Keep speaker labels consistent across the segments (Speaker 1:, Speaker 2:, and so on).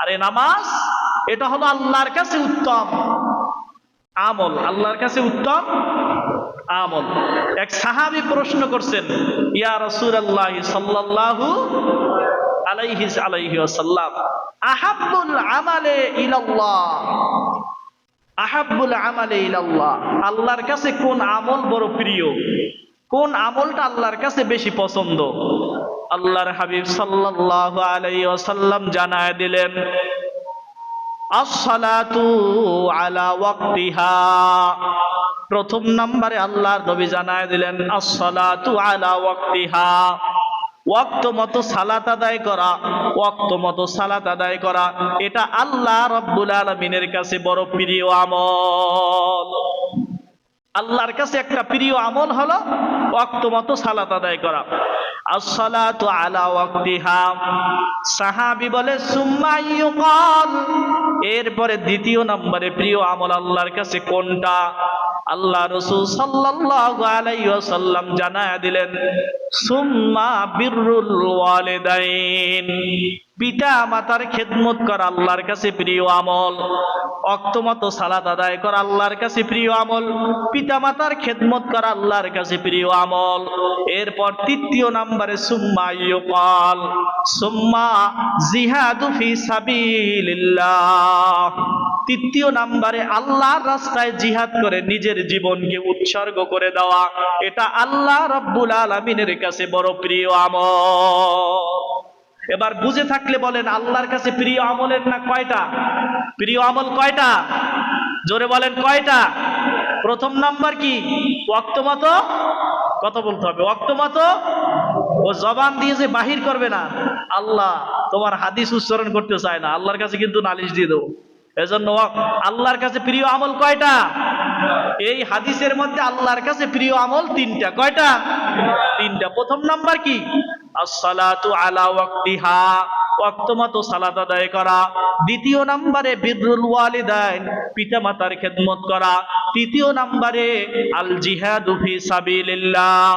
Speaker 1: আরে নামাজ, এটা হলো আল্লাহর কাছে উত্তম। আমল, আল্লাহর কাছে উত্তম আমল। এক সাহাবি প্রশ্ন করছেন, ইয়া রাসূলুল্লাহ সাল্লাল্লাহু আলাইহি আলাইহি ওয়াসাল্লাম, আহাব্বুল আমালে ইলাল্লাহ? আহাব্বুল আমালে ইলাল্লাহ। আল্লাহর কাছে কোন আমল বড় প্রিয়? কোন আমলটা আল্লাহর কাছে বেশি পছন্দ? আল্লাহর হাবিব সাল্লাল্লাহু আলাইহি ওয়াসাল্লাম জানায় দিলেন প্রথম নম্বরে আল্লাহর নবী জানায় দিলেন, আসসালাতু আলা ওয়াক্তিহা। ওয়াক্ত মতো সালাত আদায় করা, ওয়াক্ত মতো সালাত আদায় করা, এটা আল্লাহ রব্বুল আলমিনের কাছে বড় প্রিয় আমল। আল্লাহর কাছে একটা প্রিয় আমল হলো ওয়াক্ত মতো সালাত আদায় করা। আসসালাতু আলা ওয়াক্তিহা। সাহাবী বলে, সুম্মা ইউকাল। এরপরে দ্বিতীয় নম্বরে প্রিয় আমল আল্লাহর কাছে কোনটা? আল্লাহ রসুল সাল্লাল্লাহু আলাইহি ওয়াসাল্লাম জানায় দিলেন, সুম্মা বিররুল ওয়ালিদাইন। পিতা মাতার খেদমত করা, আল্লাহর কাছে প্রিয় আমল। অক্তমত সালাত আদায় করা, আল্লাহর কাছে প্রিয় আমল। পিতা মাতার খেদমত করা, আল্লাহর কাছে প্রিয় আমল। এরপর তৃতীয় নম্বরে সুম্মা ইউকাল, সুম্মা জিহাদু ফি সাবিলিল্লাহ। তৃতীয় নম্বরে আল্লাহর রাস্তায় জিহাদ করে নিজের জীবনকে উৎসর্গ করে দেওয়া, এটা আল্লাহ রব্বুল আলমিনের কাছে বড় প্রিয় আমল। এবার বুঝে থাকলে বলেন, আল্লাহর কাছে প্রিয় আমলের না কয়টা? প্রিয় আমল কয়টা? জোরে বলেন, কয়টা? প্রথম নাম্বার কি? ওয়াক্ত মতো কত বলতে হবে? ওয়াক্ত মতো ও জবান দিয়ে যে বাহির করবে না, আল্লাহ তোমার হাদিস উচ্চারণ করতে চায় না, আল্লাহর কাছে কিন্তু নালিশ দিয়ে দেবো। এজন্য আল্লাহর কাছে প্রিয় আমল কয়টা? এই হাদিসের মধ্যে আল্লাহর কাছে প্রিয় আমল তিনটা। কয়টা? তিনটা। প্রথম নাম্বার কি? আসসালাতু আলা ওয়াক্তিহা ওয়াক্ত মতো সালাত আদায় করা। দ্বিতীয় নম্বরে বিররুল ওয়ালিদাইন, পিতামাতার খেদমত করা। তৃতীয় নম্বরে আল জিহাদু ফি সাবিলিল্লাহ,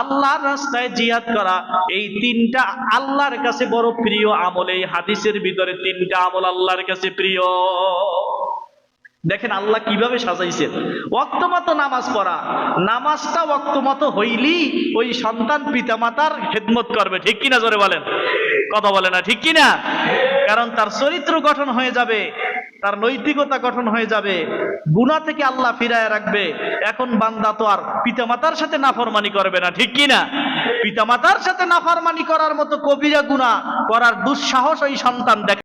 Speaker 1: আল্লাহর রাস্তায় জিহাদ করা। এই তিনটা আল্লাহর কাছে বড় প্রিয় আমল। এই হাদিসের ভিতরে তিনটা আমল আল্লাহর কাছে প্রিয়। দেখেন আল্লাহ কীভাবে সাজাইছেন। ওয়াক্তমতো নামাজ পড়া। নামাজটা ওয়াক্তমতো হইলি ওই সন্তান পিতামাতার খেদমত করবে। ঠিক কিনা জোরে বলেন? কথা বলে না, ঠিক কিনা? কারণ তার চরিত্র গঠন হয়ে যাবে, তার নৈতিকতা গঠন হয়ে যাবে গুণা থেকে আল্লাহ ফিরায় রাখবে। এখন বান্দা তো আর পিতামাতার সাথে নাফরমানি করবে না, ঠিক কিনা? পিতামাতার সাথে নাফরমানি করার মতো কবিরা গুণা করার দুঃসাহস ওই সন্তান দেখে